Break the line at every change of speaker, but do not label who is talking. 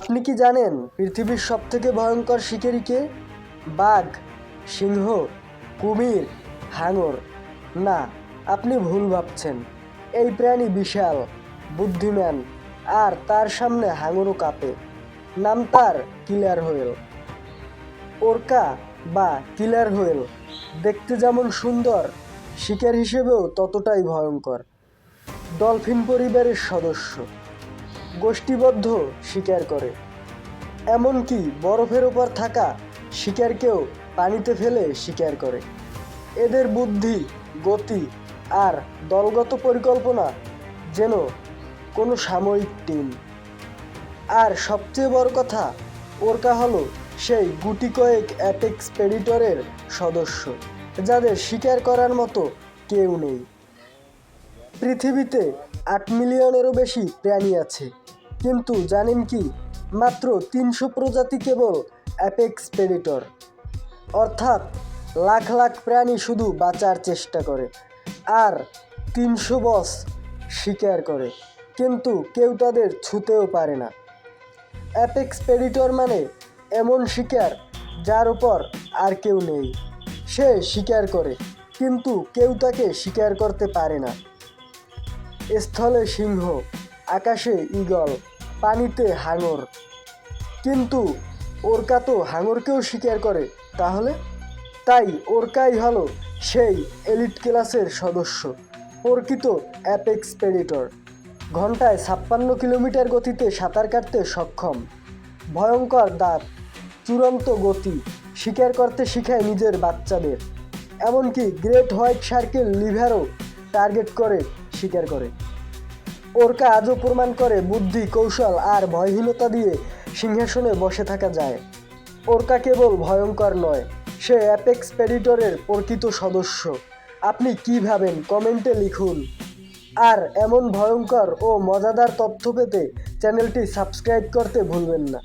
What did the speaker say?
আপনি কি জানেন পৃথিবীর সবথেকে ভয়ঙ্কর শিকারি কে? বাঘ, সিংহ, কুমির, হাঙর। না, আপনি ভুল ভাবছেন। এই প্রাণী বিশাল, বুদ্ধিমান, আর তার সামনে হাঙরও কাঁপে। নাম তার কিলার হোয়েল। ওরকা বা কিলার হোয়েল, দেখতে যেমন সুন্দর, শিকার হিসেবেও ততটাই ভয়ঙ্কর। ডলফিন পরিবারের সদস্য। গোষ্ঠীবদ্ধ শিকার করে। এমনকি বরফের ওপর থাকা শিকারকেও পানিতে ফেলে শিকার করে। এদের বুদ্ধি, গতি আর দলগত পরিকল্পনা যেন কোনো সাময়িক টিম। আর সবচেয়ে বড় কথা, ওরকা হলো সেই গুটি কয়েক অ্যাপেক্স প্রেডিটরের সদস্য, যাদের শিকার করার মতো কেউ নেই। পৃথিবীতে আট মিলিয়নেরও বেশি প্রাণী আছে। কিন্তু জানেন কি? মাত্র তিনশো প্রজাতি কেবল অ্যাপেক্স প্রেডিটর। অর্থাৎ লাখ লাখ প্রাণী শুধু বাঁচার চেষ্টা করে আর তিনশো বস শিকার করে, কিন্তু কেউ তাদের ছুতেও পারে না। অ্যাপেক্স প্রেডিটর মানে এমন শিকার যার উপর আর কেউ নেই। সে শিকার করে, কিন্তু কেউ তাকে শিকার করতে পারে না। স্থলে সিংহ আকাশে ঈগল, পানিতে হাঙর। কিন্তু ওরকা তো হাঙরকেও শিকার করে, তাহলে? তাই ওরকাই হলো সেই এলিট ক্লাসের সদস্য, প্রকৃত অ্যাপেক্স প্রেডিটর। ঘন্টায় ছাপ্পান্ন কিলোমিটার গতিতে সাঁতার কাটতে সক্ষম। ভয়ঙ্কর দাঁত, চূড়ান্ত গতি, শিকার করতে শিখায় নিজের বাচ্চাদের। এমনকি গ্রেট হোয়াইট সার্কেল লিভারও টার্গেট করে, শিকার করে। ওরকা আজও প্রমাণ করে বুদ্ধি, কৌশল আর ভয়হীনতা দিয়ে সিংহাসনে বসে থাকা যায়। ওরকা কেবল ভয়ঙ্কর নয়, সে অ্যাপেক্স প্রেডিটরের প্রকৃত সদস্য। আপনি কি ভাবেন? কমেন্টে লিখুন। আর এমন ভয়ঙ্কর ও মজাদার তথ্য পেতে চ্যানেলটি সাবস্ক্রাইব করতে ভুলবেন না।